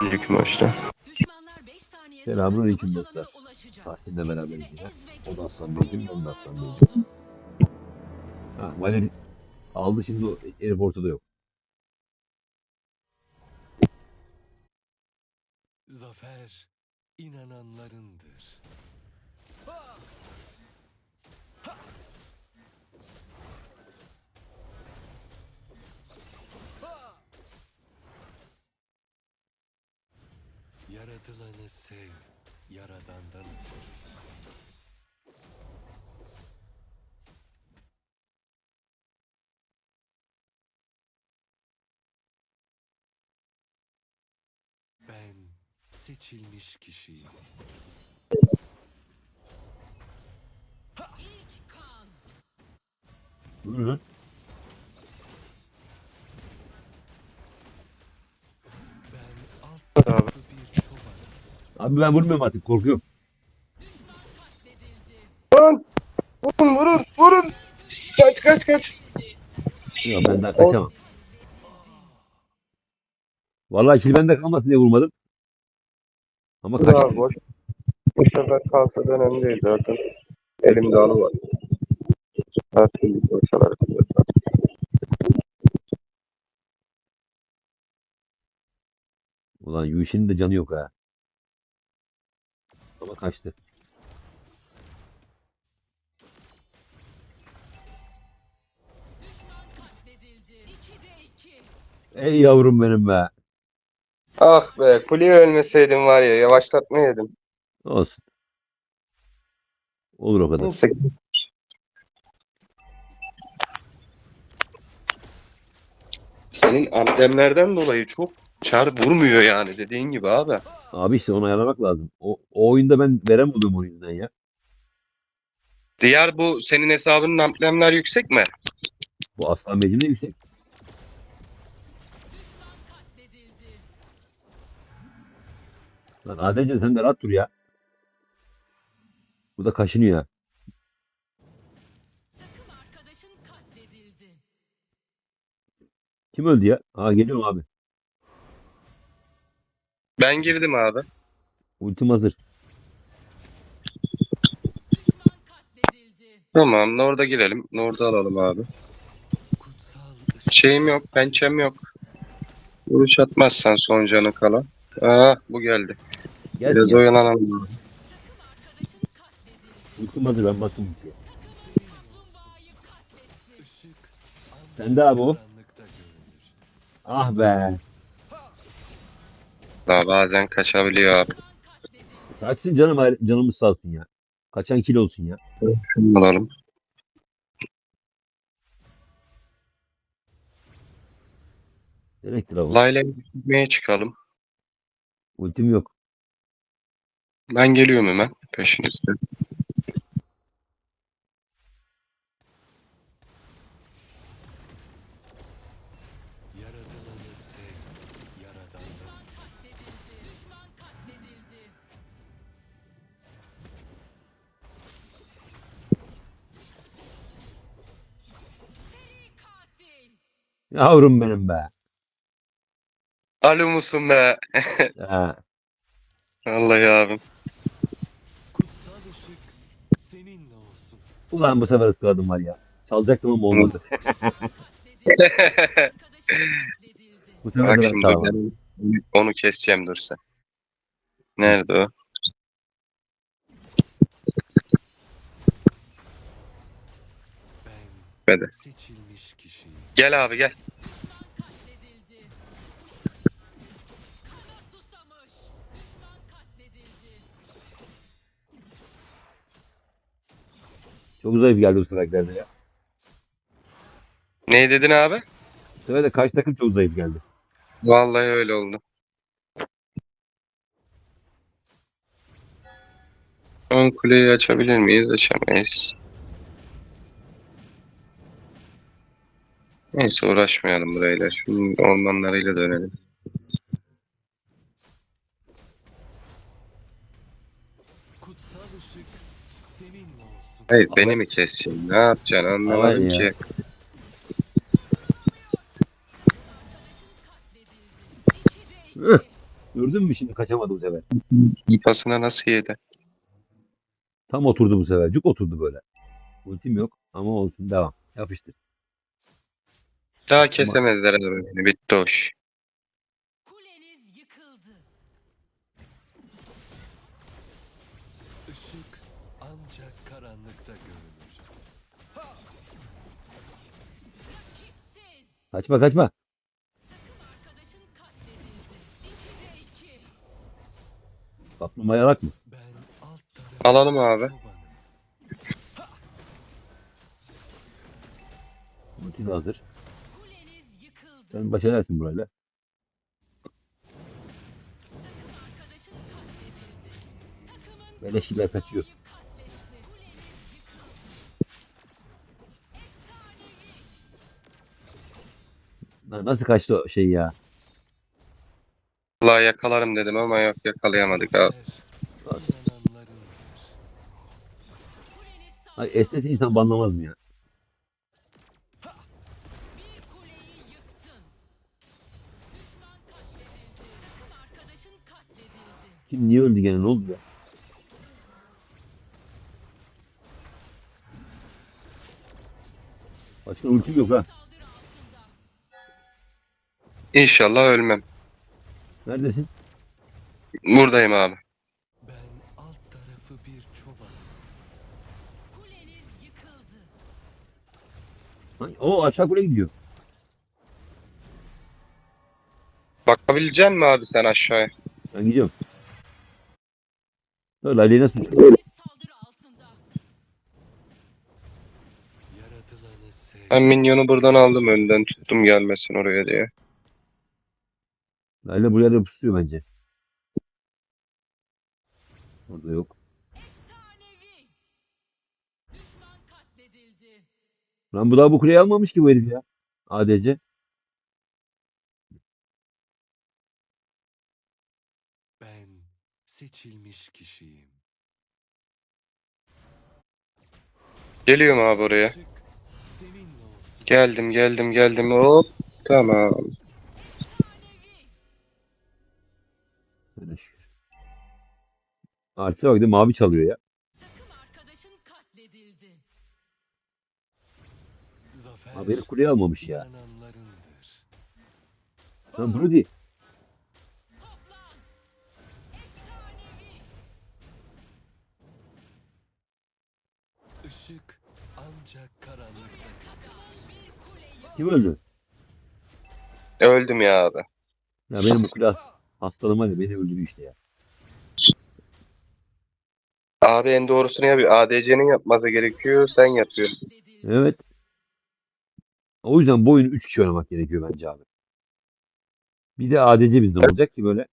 önceki maçta. Düşmanlar 5 saniye sonra Selamünaleyküm savaş dostlar. Tahsin'le beraberiz yine. O da aslan beyciğim, ben de aslan beyciğim. Ha, Valeri aldı şimdi o herif ortada yok. Zafer inananlarındır. Yaratılanı sev, yaradandan ötürü. Ben seçilmiş kişiyim. İlk kan. Buyurun. Abi ben vurmuyorum artık korkuyorum. Vurun! Vurun vurun vurun! Kaç kaç kaç! Ya ben daha kaçamam. Vallahi şimdi bende kalmasın diye vurmadım. Ama Dur abi boş. Bu sefer kalsa da önemli değil zaten. Elimde alı var. Her türlü koşalar. Ulan Yuşin'in de canı yok ha. Ama kaçtı. Düşman katledildi. 2'de 2. Ey yavrum benim be. Ah be kuleye ölmeseydim var ya yavaşlatma yedim. Olsun. Olur o kadar. Neyse. Senin amblemlerden dolayı çok çar vurmuyor yani dediğin gibi abi. Abi işte onu ayarlamak lazım. O, o oyunda ben veremedim o yüzden ya. Diğer bu senin hesabının amblemler yüksek mi? Bu aslan becim de yüksek. Lan ADC sen de rahat dur ya. Bu da kaşınıyor ya. Kim öldü ya? Aa geliyorum abi. Ben girdim abi. Ultim hazır. Tamam Nord'a girelim. Nord'u alalım abi. Şeyim yok, pençem yok. Vuruş atmazsan son canı kalan. Aa bu geldi. Gelsin Biraz ya. oyalanalım. Katledildi. Ultim hazır ben bastım ultiye. Takım kaplumbağayı katletti. Işık ancak Sen de abi o. Ah be. Daha bazen kaçabiliyor. Kaçsın canım canımız sağ olsun ya. Kaçan kil olsun ya. Şunu alalım. Demektir abi. Layla'yı gitmeye çıkalım. Ultim yok. Ben geliyorum hemen peşinizde. Yavrum benim be. Alo musun be? Ha. Vallahi abim. Kutsal ışık seninle olsun. Ulan bu sefer ıskaladım var ya. Çalacaktım ama olmadı. Bu sefer Bak de ben şimdi çalamadım. ben onu keseceğim dur sen. Nerede o? Ben Hadi. seçilmiş kişiyim. Gel abi gel. Çok zayıf geldi bu seferlerde ya. Ne dedin abi? Bu sefer de karşı takım çok zayıf geldi. Vallahi öyle oldu. Ön kuleyi açabilir miyiz? Açamayız. Neyse uğraşmayalım burayla. Şimdi ormanlarıyla dönelim. Kutsal ışık seninle olsun. Hayır beni mi keseceksin? Ne yapacaksın anlamadım ya. ki. Gördün Gördün mü şimdi kaçamadı bu sefer. Kafasına nasıl yedi? Tam oturdu bu sefer. Cuk oturdu böyle. Ultim yok ama olsun devam. Yapıştır. Daha kesemezler abi beni. Bitti iş. Kuleniz yıkıldı. Işık ancak karanlıkta görünür. Rakipsiz. Kaçma kaçma. Takım arkadaşın katledildi. 2'de 2. Kaplumbağa yarak mı? Ben alt tarafı Alalım abi. çobanım. Hazır. Sen baş edersin burayla. Takımın Beleşiler kaçıyor. Nasıl kaçtı o şey ya? Vallahi yakalarım dedim ama yok yakalayamadık abi. Ay esnesi insan banlamaz mı ya? Kim niye öldü gene ne oldu ya? Başka ultim yok ha. İnşallah ölmem. Neredesin? Buradayım abi. Ben alt tarafı bir çobanım. Kuleniz yıkıldı. Ay, O aşağı kule gidiyor. Bakabilecek misin abi sen aşağıya? Ben gidiyorum. Öyle Ali'ye nasıl. Ben minyonu buradan aldım önden tuttum gelmesin oraya diye. Layla buraya da pusuyor bence. Orada yok. Efsanevi. Düşman katledildi. Lan bu daha bu kuleyi almamış ki bu herif ya. ADC. Ben seçilmiş kişiyim. Geliyorum abi oraya. Geldim geldim geldim hop. Tamam. Artiste bak de mavi çalıyor ya. Takım arkadaşın katledildi. Zafer Abi herif kuleyi almamış ya. inananlarındır. Lan Brody. Işık ancak karanlıkta. Kim öldü? Öldüm ya abi. Ya benim bu kule has- hastalığım var ya beni öldürüyor işte ya. Abi en doğrusunu ya bir ADC'nin yapması gerekiyor. Sen yapıyorsun. Evet. O yüzden bu oyunu 3 kişi oynamak gerekiyor bence abi. Bir de ADC bizden olacak ki böyle.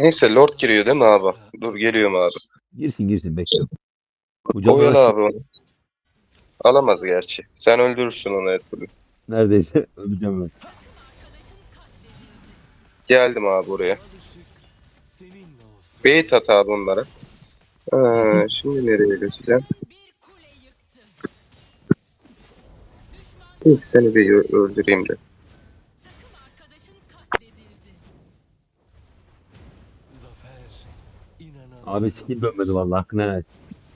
Neyse Lord giriyor değil mi abi? Dur geliyorum abi. Girsin girsin bekliyorum. Oyalı abi onu. Alamaz gerçi. Sen öldürürsün onu her türlü. neredeyse öldüreceğim ben. Geldim abi olsun. Beyt at abi onlara. Ha, şimdi nereye geçeceğim? İlk seni bir öldüreyim de. Abi skill dönmedi vallahi hakkını helal et.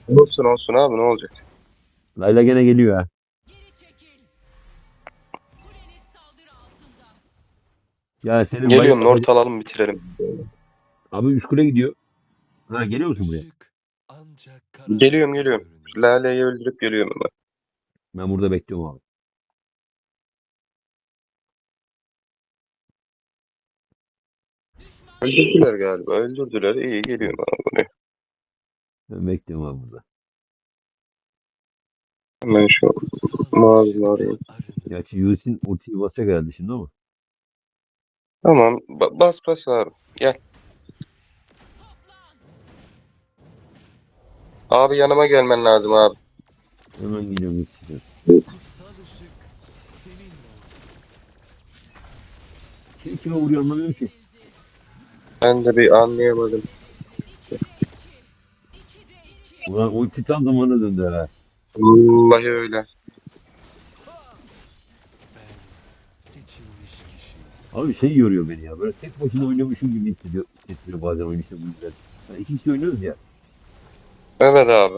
Olsun olsun abi ne olacak? Layla gene geliyor ha. Geri çekil. Kuleniz saldırı altında. Ya senin Geliyorum bayım- Lord alalım bitirelim. Abi üst kule gidiyor. Ha geliyor musun buraya? Geliyorum, geliyorum. Lale'yi öldürüp geliyorum ama. Ben burada bekliyorum abi. Öldürdüler galiba. Öldürdüler. İyi geliyorum abi buraya. Ben bekliyorum abi burada. Hemen şu mavi. arınır. Gerçi Yusuf'in ultiyi basacak herhalde şimdi ama. Tamam. ba- bas bas abi. toplan. Abi yanıma gelmen lazım abi. Hemen geliyorum seninle olsun. Kim kime vuruyor anlamıyorum ki. Ben de bir anlayamadım. Ulan ulti tam zamanına döndü ha. Vallahi öyle. Abi şey yoruyor beni ya. Böyle tek başına oynuyormuşum gibi hissediyor, hissettiriyor bazen oyun işte bu yüzden. Yani iki kişi oynuyoruz ya. Evet abi.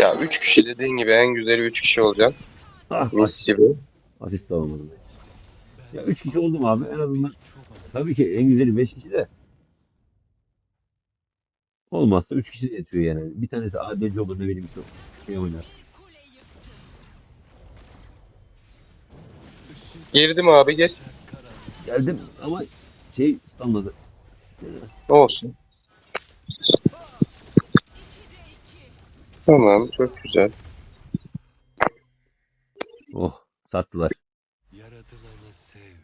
Ya 3 kişi dediğin gibi en güzeli 3 kişi olacak. Ah, Mis gibi. asist alamadım. Ya üç kişi oldum abi en azından. Tabii ki en güzeli beş kişi de. Olmazsa üç kişi de yetiyor yani. Bir tanesi ADC olur ne bileyim çok şey oynar. Girdim abi geç. Geldim ama şey stunladı. Olsun. Tamam çok güzel. Oh sattılar. Yaratılanı sev.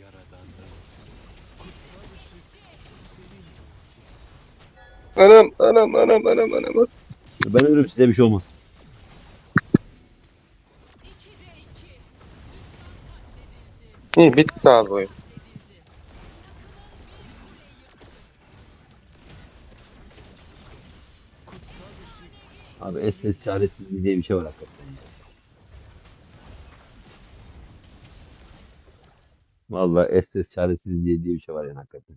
Yaradandan ötürü. Kutsal ışık senin olsun. Anam anam anam anam anam. Ben ölürüm size bir şey olmaz. İyi bitti abi oyun. Abi SS çaresizliği diye bir şey var hakikaten ya. Vallahi SS çaresizliği diye bir şey var yani hakikaten.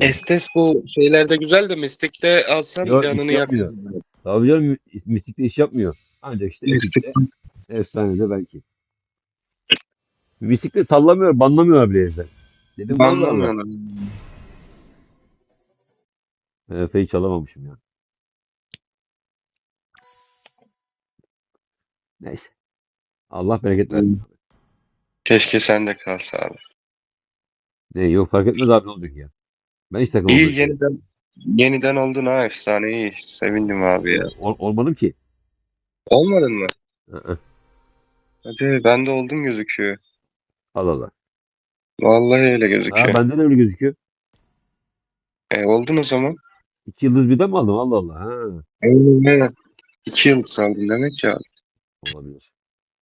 Estes bu şeylerde güzel de Mystic'te alsan Yok, iş yapmıyor. yakıyor. Tabii canım Mystic'te iş yapmıyor. Ancak işte Mystic. Epic'te, Efsane'de belki. Mystic'te sallamıyor, banlamıyorlar bile herifler. Dedim vallahi Allah. Anlamıyorlar. Ben Efe'yi çalamamışım ya. Neyse. Allah bereket versin. Keşke sen de kalsa abi. Ne yok fark etmez abi ne olacak ya. Ben hiç takılmadım. İyi yeniden yeniden oldun ha efsane iyi. Sevindim abi ya. Ol- olmadım ki. Olmadın mı? Hı-hı. Hadi ben de oldum gözüküyor. Allah Allah. Vallahi öyle Ha, gözüküyor. bende de öyle gözüküyor. E, oldun o zaman. İki yıldız birden mi aldım? Allah Allah. Ha, Aynen. İki yıl saldın demek ya. olabilir.